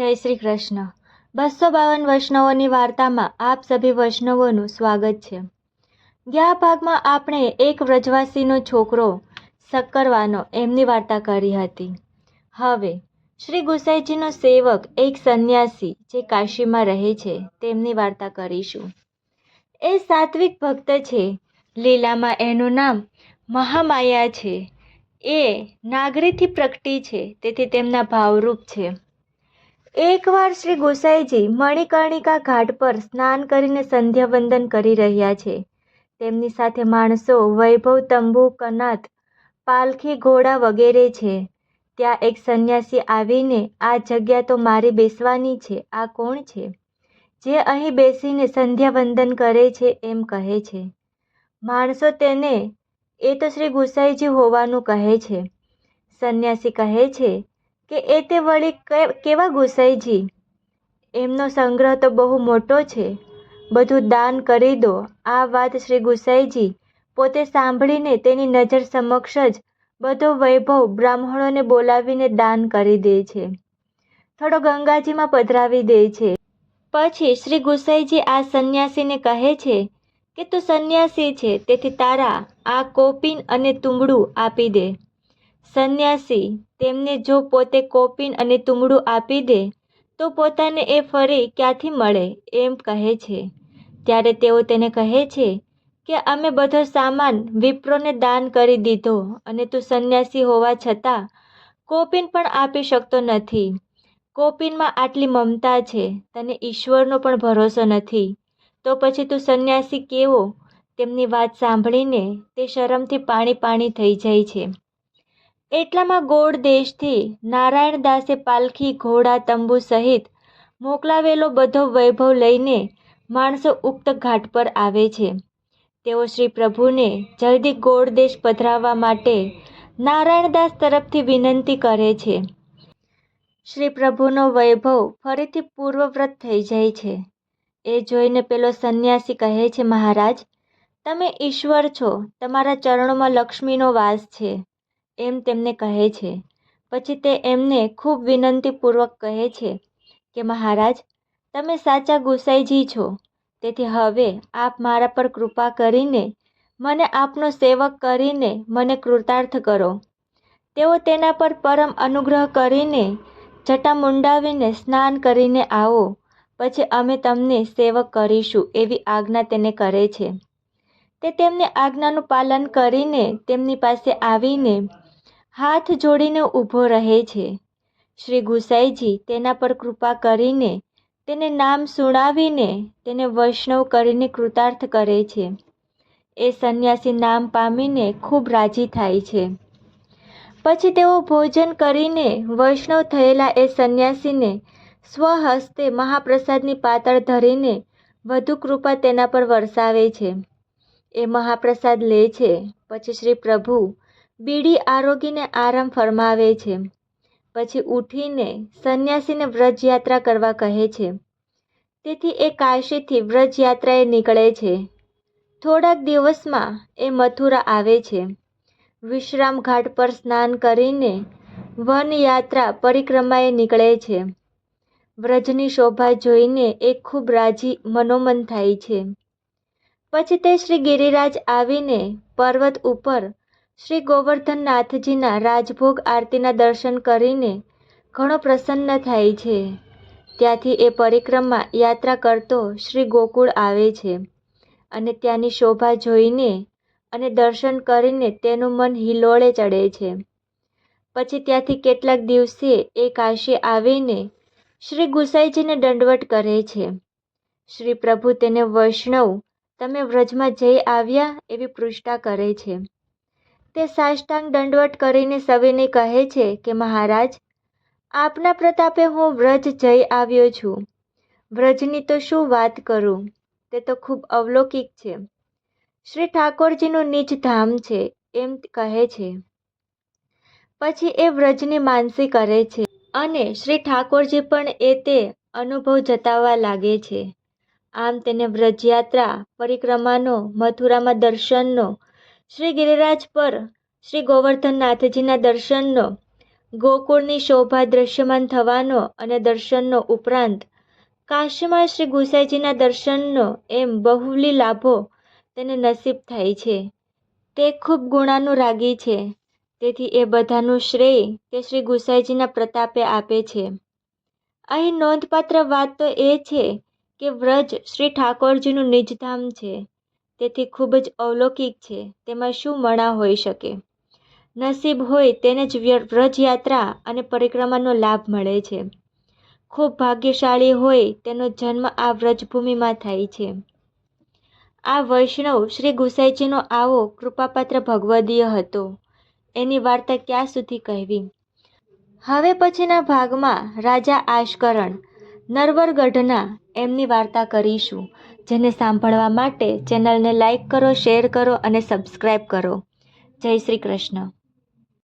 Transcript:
જય શ્રી કૃષ્ણ. બસો બાવન વૈષ્ણવોની વાર્તામાં આપ સભી વૈષ્ણવોનું સ્વાગત છે. ગયા ભાગમાં આપણે એક વ્રજવાસીનો છોકરો, શક્કરવાનો, એમની વાર્તા કરી હતી. હવે, શ્રી ગુસાઈજીનો સેવક એક સંન્યાસી જે કાશીમાં રહે છે, તેમની વાર્તા કરીશું. એ સાત્વિક ભક્ત છે, લીલામાં એનું નામ મહામાયા છે. એ નાગરીથી પ્રગટી છે, તેથી તેમના ભાવરૂપ છે. એકવાર શ્રી ગોસાઈજી મણિકર્ણિકા ઘાટ પર સ્નાન કરીને સંધ્યાવંદન કરી રહ્યા છે. તેમની સાથે માણસો વૈભવ, તંબુ કનાત પાલખી, ઘોડા વગેરે છે. ત્યાં એક સંન્યાસી આવીને, આ જગ્યા તો મારી બેસવાની છે. આ કોણ છે? જે અહીં બેસીને સંધ્યાવંદન કરે છે, એમ કહે છે. માણસો તેને, એ તો શ્રી ગુસાઈજી હોવાનું કહે છે. સંન્યાસી કહે છે કે એ તે વળી કેવા ગુસાઈજી એમનો સંગ્રહ તો બહુ મોટો છે. બધું દાન કરી દો. આ વાત શ્રી ગુસાઈજી પોતે સાંભળીને તેની નજર સમક્ષ જ બધો વૈભવ બ્રાહ્મણોને બોલાવીને દાન કરી દે છે. થોડો ગંગાજીમાં પધરાવી દે છે. પછી શ્રી ગુસાઈજી આ સંન્યાસીને કહે છે કે તું સંન્યાસી છે, તેથી તારા આ કોપીન અને તુંબડું આપી દે. સંન્યાસી, તેમને જો પોતે કોપીન અને તુમડું આપી દે, તો પોતાને એ ફરી ક્યાંથી મળે એમ કહે છે. ત્યારે તેઓ તેને કહે છે કે, અમે બધો સામાન વિપ્રોને દાન કરી દીધો અને તું સંન્યાસી હોવા છતાં કોપીન પણ આપી શકતો નથી. કોપીનમાં આટલી મમતા છે, તને ઈશ્વરનો પણ ભરોસો નથી. તો પછી તું સંન્યાસી કેવો? તેમની વાત સાંભળીને તે શરમથી પાણી પાણી થઈ જાય છે. એટલામાં ગોળ દેશથી નારાયણદાસે પાલખી, ઘોડા, તંબુ સહિત મોકલાવેલો બધો વૈભવ લઈને માણસો ઉક્ત ઘાટ પર આવે છે. તેઓ શ્રી પ્રભુને જલ્દી ગોળ દેશ પધરાવવા માટે નારાયણદાસ તરફથી વિનંતી કરે છે. શ્રી પ્રભુનો વૈભવ ફરીથી પૂર્વવ્રત થઈ જાય છે. એ જોઈને પેલો સંન્યાસી કહે છે, મહારાજ, તમે ઈશ્વર છો. તમારા ચરણોમાં લક્ષ્મીનો વાસ છે. એમ તેમને કહે છે. પછી તે એમને ખૂબ વિનંતીપૂર્વક કહે છે કે, મહારાજ, તમે સાચા ગુસાઈજી છો. તેથી હવે આપ મારા પર કૃપા કરીને મને આપનો સેવક કરીને મને કૃતાર્થ કરો. તેઓ તેના પર પરમ અનુગ્રહ કરીને જટા મુંડાવીને સ્નાન કરીને આવો. પછી અમે તમને સેવક કરીશું એવી આજ્ઞા તેને કરે છે. તે તેમની આજ્ઞાનું પાલન કરીને તેમની પાસે આવીને હાથ જોડીને ઊભો રહે છે. શ્રી ગુસાઈજી તેના પર કૃપા કરીને તેને નામ સુણાવીને તેને વૈષ્ણવ કરીને કૃતાર્થ કરે છે. એ સંન્યાસી નામ પામીને ખૂબ રાજી થાય છે. પછી તેઓ ભોજન કરીને વૈષ્ણવ થયેલા એ સંન્યાસીને સ્વહસ્તે મહાપ્રસાદની પાતળ ધરીને વધુ કૃપા તેના પર વરસાવે છે. એ મહાપ્રસાદ લે છે. પછી શ્રી પ્રભુ બીડી આરોગીને આરામ ફરમાવે છે. પછી ઉઠીને સંન્યાસીને વ્રજયાત્રા કરવા કહે છે. તેથી એ કાશીથી વ્રજયાત્રાએ નીકળે છે. થોડાક દિવસમાં એ મથુરા આવે છે. વિશ્રામ ઘાટ પર સ્નાન કરીને વનયાત્રા પરિક્રમાએ નીકળે છે. વ્રજની શોભા જોઈને એ ખૂબ રાજી મનોમન થાય છે. પછી તે શ્રી ગિરિરાજ આવીને પર્વત ઉપર શ્રી ગોવર્ધનનાથજીના રાજભોગ આરતીના દર્શન કરીને ઘણો પ્રસન્ન થાય છે. ત્યાંથી એ પરિક્રમા યાત્રા કરતો શ્રી ગોકુળ આવે છે અને ત્યાંની શોભા જોઈને અને દર્શન કરીને તેનું મન હિલોળે ચડે છે. પછી ત્યાંથી કેટલાક દિવસે એ કાશી આવીને શ્રી ગુસાઈજીને દંડવટ કરે છે. શ્રી પ્રભુ તેને વૈષ્ણવ, તમે વ્રજમાં જઈ આવ્યા એવી પૃષ્ઠા કરે છે. તે સાષ્ટાંગ દંડવટ કરીને સવિને કહે છે કે, મહારાજ, આપના પ્રતાપે હું વ્રજ જઈ આવ્યો છું. વ્રજની તો શું વાત કરું? તે તો ખૂબ અવલૌકિક છે. શ્રી ઠાકોરજીનું નીચ ધામ છે, એમ કહે છે. પછી એ વ્રજની માનસી કરે છે અને શ્રી ઠાકોરજી પણ એ તે અનુભવ જતાવવા લાગે છે. આમ તેને વ્રજયાત્રા, પરિક્રમાનો, મથુરામાં દર્શનનો શ્રી ગિરિરાજ પર શ્રી ગોવર્ધનનાથજીના દર્શનનો, ગોકુળની શોભા દ્રશ્યમાન થવાનો અને દર્શનનો ઉપરાંત કાશીમાં શ્રી ગુસાઈજીના દર્શનનો એમ બહુલી લાભો તેને નસીબ થાય છે. તે ખૂબ ગુણાનુરાગી છે. તેથી એ બધાનું શ્રેય તે શ્રી ગુસાઈજીના પ્રતાપે આપે છે. અહીં નોંધપાત્ર વાત તો એ છે કે વ્રજ શ્રી ઠાકોરજીનું નિજધામ છે. તેથી ખૂબ જ અલૌકિક છે. તેમાં શું મણા હોઈ શકે? નસીબ હોય તેને જ વ્રજયાત્રા અને પરિક્રમાનો લાભ મળે છે. ખૂબ ભાગ્યશાળી હોય તેનો જન્મ આ વ્રજભૂમિમાં થાય છે. આ વૈષ્ણવ શ્રી ગુસાઈજીનો આવો કૃપાપાત્ર ભગવદીય હતો. એની વાર્તા ક્યાં સુધી કહેવી? હવે પછીના ભાગમાં રાજા આશકરણ નરવરગઢના એમની વાર્તા કરીશું, જેને સાંભળવા માટે ચેનલને લાઇક કરો, શેર કરો અને સબસ્ક્રાઈબ કરો. જય શ્રી કૃષ્ણ.